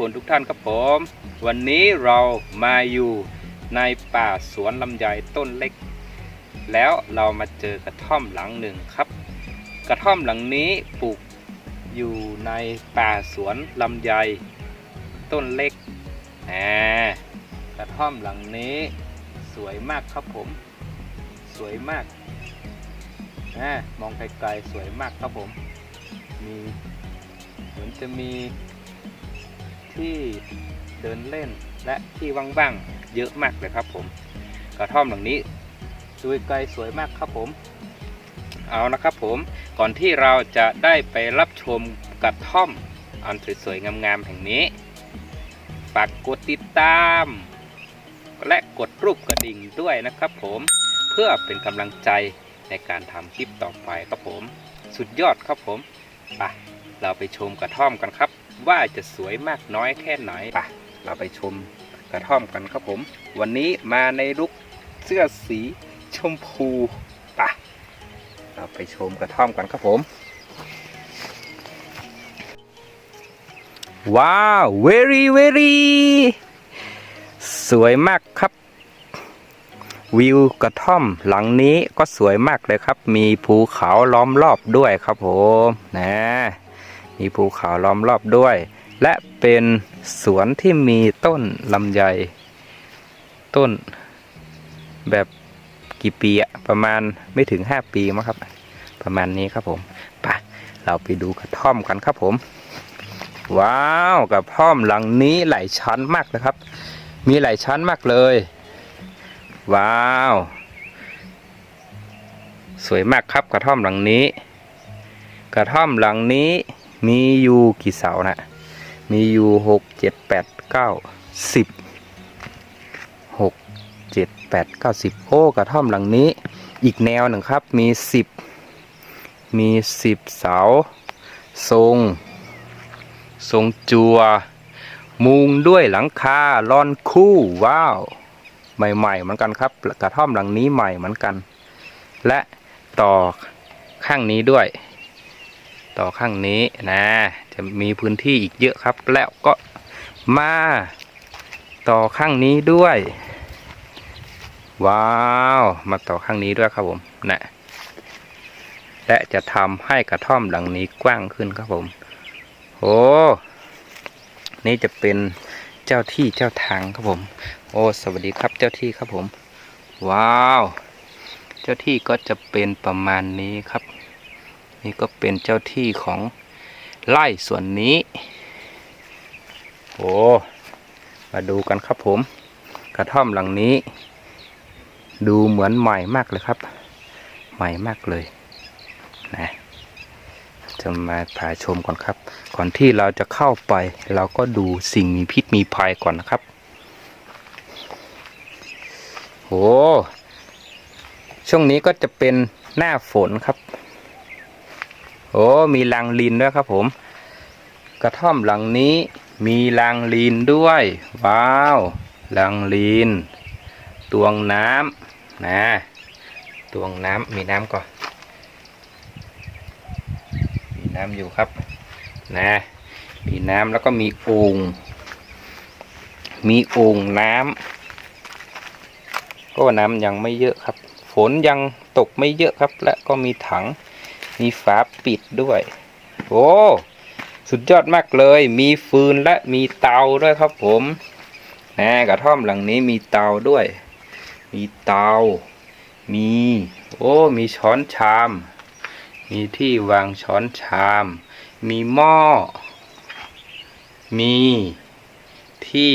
ทุกคนทุกท่านครับผม วันนี้เรามาอยู่ในป่าสวนลำไยต้นเล็ก แล้วเรามาเจอกระท่อมหลังหนึ่งครับ กระท่อมหลังนี้ปลูกอยู่ในป่าสวนลำไยต้นเล็กอ่ากระท่อมหลังนี้สวยมากครับผม สวยมากอ่ามองไกลๆสวยมากครับผม มีเหมือนจะมี ที่เดินเล่นและที่ว่างๆเยอะมากเลยครับผมกระท่อมหลังนี้ดูไกลสวยมากครับผมเอานะครับผมก่อนที่เราจะได้ไปรับชมกระท่อมอันสวยๆงามๆแห่งนี้ฝากกดติดตาม และกดรูปกระดิ่งด้วยนะครับผมเพื่อเป็นกำลังใจในการทำคลิปต่อไปครับผม สุดยอดครับผมไปเราไปชมกระท่อมกันครับ ว่าจะสวยมากน้อยแค่ไหนไปเราไปชมกระท่อมกันครับผม วันนี้มาในลุกเสื้อสีชมพูไปเราไปชมกระท่อมกันครับผม ว้าว very very สวยมากครับ วิวกระท่อมหลังนี้ก็สวยมากเลยครับ มีภูเขาล้อมรอบด้วยครับผมนะ มีภูเขาล้อมรอบด้วย และเป็นสวนที่มีต้นลำไย ต้นแบบกี่ปีอะประมาณไม่ถึง 5 ปีมั้งครับ ประมาณนี้ครับผมไปเราไปดูกระท่อมกันครับผม ว้าวกระท่อมหลังนี้หลายชั้นมากนะครับ มีหลายชั้นมากเลย ว้าว สวยมากครับกระท่อมหลังนี้ กระท่อมหลังนี้ มีอยู่กี่เสานะ มีอยู่หกเจ็ดแปดเก้าสิบหกเจ็ดแปดเก้าสิบโอ้กระท่อมหลังนี้ อีกแนวหนึ่งครับมีสิบมีสิบเสา ทรง ทรงจัว มุงด้วยหลังคาลอนคู่ว้าว ใหม่ๆเหมือนกันครับกระท่อมหลังนี้ใหม่เหมือนกัน และต่อข้างนี้ด้วย ต่อข้างนี้นะ จะมีพื้นที่อีกเยอะครับ แล้วก็มาต่อข้างนี้ด้วย ว้าวมาต่อข้างนี้ด้วยครับผมนะและจะทำให้กระท่อมหลังนี้กว้างขึ้นครับผมโอ้นี่จะเป็นเจ้าที่เจ้าทางครับผม โอ้สวัสดีครับเจ้าที่ครับผม ว้าว เจ้าที่ก็จะเป็นประมาณนี้ครับ นี่ก็เป็นเจ้าที่ของไร่ส่วนนี้ โอ้ มาดูกันครับผม กระท่อมหลังนี้ ดูเหมือนใหม่มากเลยครับ ใหม่มากเลยนะจะมาพาชมก่อนครับ ก่อนที่เราจะเข้าไป เราก็ดูสิ่งมีพิษมีภัยก่อนนะครับโอ้ช่วงนี้ก็จะเป็นหน้าฝนครับ โอ้มีรางลินด้วยครับผม กระท่อมหลังนี้มีรางลินด้วย ว้าวรางลินตวงน้ำนะตวงน้ำมีน้ำก่อน มีน้ำอยู่ครับนะมีน้ำแล้วก็มีโอ่งมีโอ่งน้ำก็น้ำยังไม่เยอะครับ ฝนยังตกไม่เยอะครับ และก็มีถัง มีฝาปิดด้วย โอ้สุดยอดมากเลย มีฟืนและมีเตาด้วยครับผมนะกระท่อมหลังนี้มีเตาด้วย มีเตา มี โอ้ มีช้อนชาม มีที่วางช้อนชาม มีหม้อ มีที่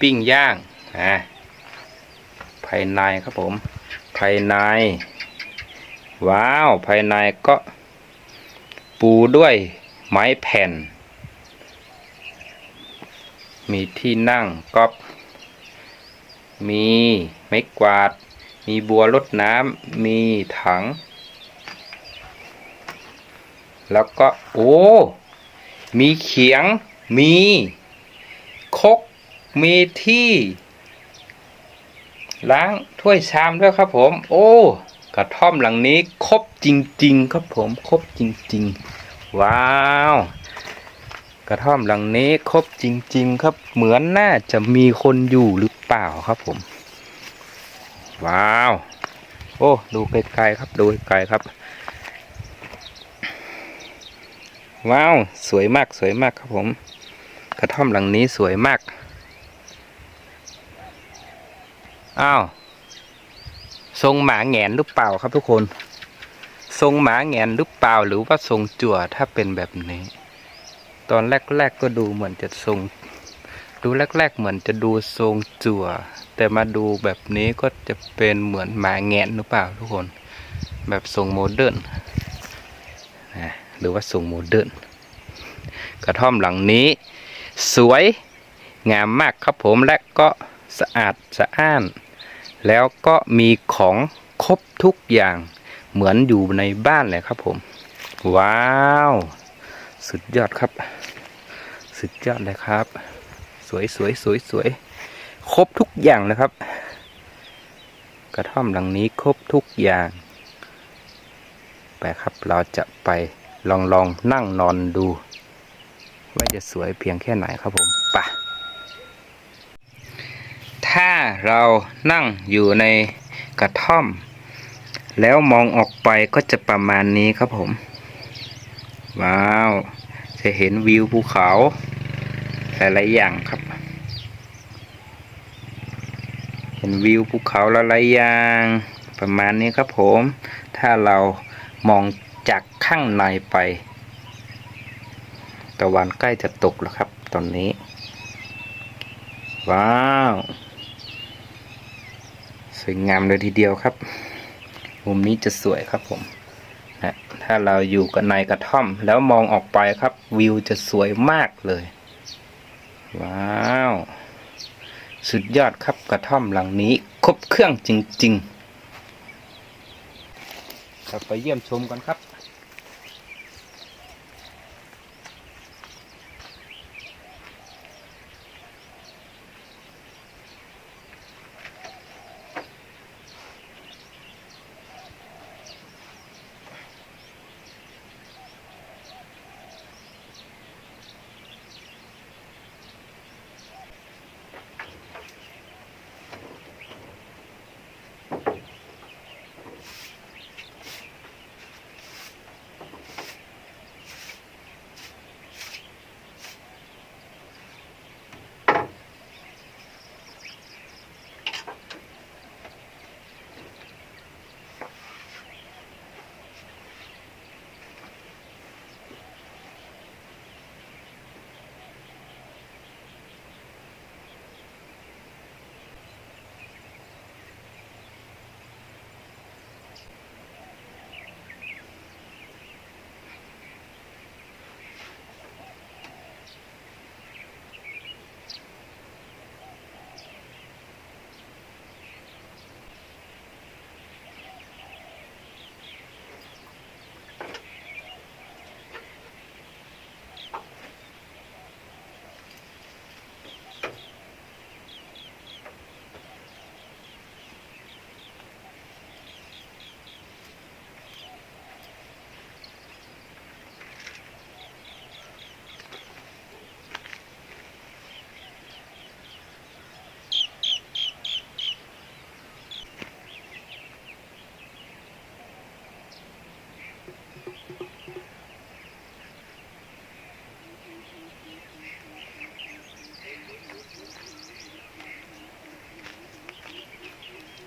ปิ้งย่างนะภายในครับผม ภายใน ว้าว ภายในก็ ปูด้วยไม้แผ่น มีที่นั่งก๊อปมีไม้กวาด มีบัวรดน้ำ มีถัง แล้วก็ โอ้ มีเขียง มีคก มีที่ ล้างถ้วยชามด้วยครับผม โอ้ กระท่อมหลังนี้ครบจริง ๆ ครับผมครบจริง ๆ ว้าว กระท่อมหลังนี้ครบจริง ๆ ครับ เหมือนน่าจะมีคนอยู่หรือเปล่าครับผม ว้าว โอ้ดูไกลๆครับดูไกลครับ ว้าว สวยมากสวยมากครับผม กระท่อมหลังนี้สวยมากอ้าว ทรงหมาแงนหรือเปล่าครับทุกคน ทรงหมาแงนหรือเปล่าหรือว่าทรงจั่วถ้าเป็นแบบนี้ ตอนแรกๆก็ดูเหมือนจะทรง ดูแรก ๆ เหมือนจะดูทรงจั่ว แต่มาดูแบบนี้ก็จะเป็นเหมือนหมาแงนหรือเปล่าทุกคน แบบทรงโมเดิร์นนะหรือว่าทรงโมเดิร์นกระท่อมหลังนี้ สวยงามมากครับผมและก็สะอาดสะอ้าน แล้วก็มีของครบทุกอย่างเหมือนอยู่ในบ้านเลยครับผม ว้าว สุดยอดครับ สุดยอดเลยครับ สวยสวยสวยสวยครบทุกอย่างเลยครับ กระท่อมหลังนี้ครบทุกอย่าง ไปครับเราจะไปลองลองนั่งนอนดู ว่าจะสวยเพียงแค่ไหนครับผม ถ้าเรานั่งอยู่ในกระท่อม แล้วมองออกไปก็จะประมาณนี้ครับผม ว้าว จะเห็นวิวภูเขาหลายๆอย่างครับ เห็นวิวภูเขาหลายๆอย่าง ประมาณนี้ครับผม ถ้าเรามองจากข้างในไปตะวันใกล้จะตกแล้วครับ ตอนนี้ ว้าว วยงามเลยทีเดียวครับ มุมนี้จะสวยครับผมนะถ้าเราอยู่กันในกระท่อม แล้วมองออกไปครับ วิวจะสวยมากเลย ว้าว สุดยอดครับกระท่อมหลังนี้ ครบเครื่องจริงๆเราไปเยี่ยมชมกันครับ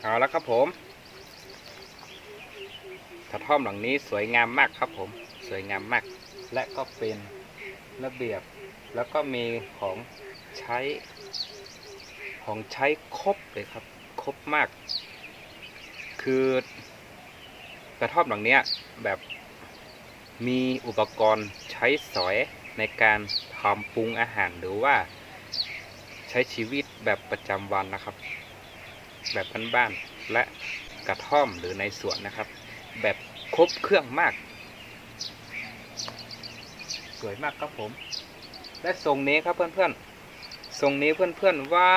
เอาแล้วครับผมกระท่อมหลังนี้สวยงามมากครับผม สวยงามมาก และก็เป็นระเบียบ แล้วก็มีของใช้ ของใช้ครบเลยครับ ครบมาก คือกระท่อมหลังเนี้ยแบบมีอุปกรณ์ใช้สอยในการทำปรุงอาหารหรือว่าใช้ชีวิตแบบประจำวันนะครับ แบบบ้านๆและกระท่อมหรือในสวนนะครับ แบบครบเครื่องมาก สวยมากครับผม และทรงนี้ครับเพื่อนๆทรงนี้เพื่อนๆว่า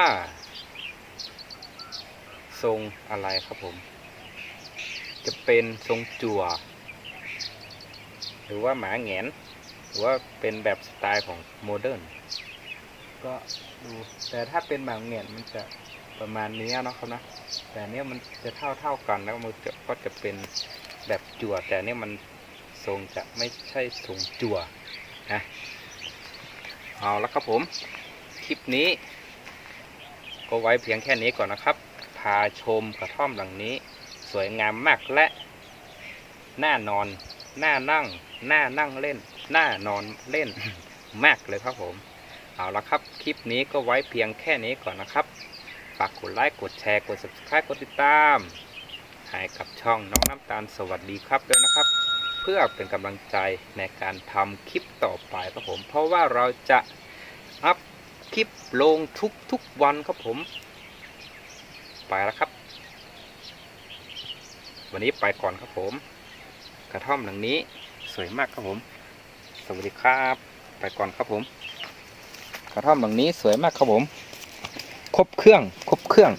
ทรงอะไรครับผม จะเป็นทรงจั่ว หรือว่าหมาแงน หรือว่าเป็นแบบสไตล์ของโมเดิร์นก็ดูแต่ถ้าเป็นบางเงนมันจะ ประมาณนี้เนาะครับนะแต่เนี้ยมันจะเท่าเท่ากันแล้วมันจะก็จะเป็นแบบจั่ว แต่เนี้ยมันทรงจะไม่ใช่ทรงจั่วนะเอาละครับผม คลิปนี้ ก็ไว้เพียงแค่นี้ก่อนนะครับ พาชมกระท่อมหลังนี้ สวยงามมากและน่านอนน่านั่งน่านั่งเล่นน่านอนเล่นมากเลยครับผม เอาละครับ คลิปนี้ก็ไว้เพียงแค่นี้ก่อนนะครับากกดไลค์กดแชร์กด subscribe กดติดตามให้กับช่องน้องน้ำตาลสวัสดีครับด้วยนะครับ เพื่อเป็นกำลังใจในการทำคลิปต่อไปครับผม เพราะว่าเราจะอัพคลิปลงทุกทุกวันครับผม ไปแล้วครับ วันนี้ไปก่อนครับผม กระท่อมหลังนี้สวยมากครับผม สวัสดีครับ ไปก่อนครับผม กระท่อมหลังนี้สวยมากครับผม ครบเครื่อง ครบเครื่อง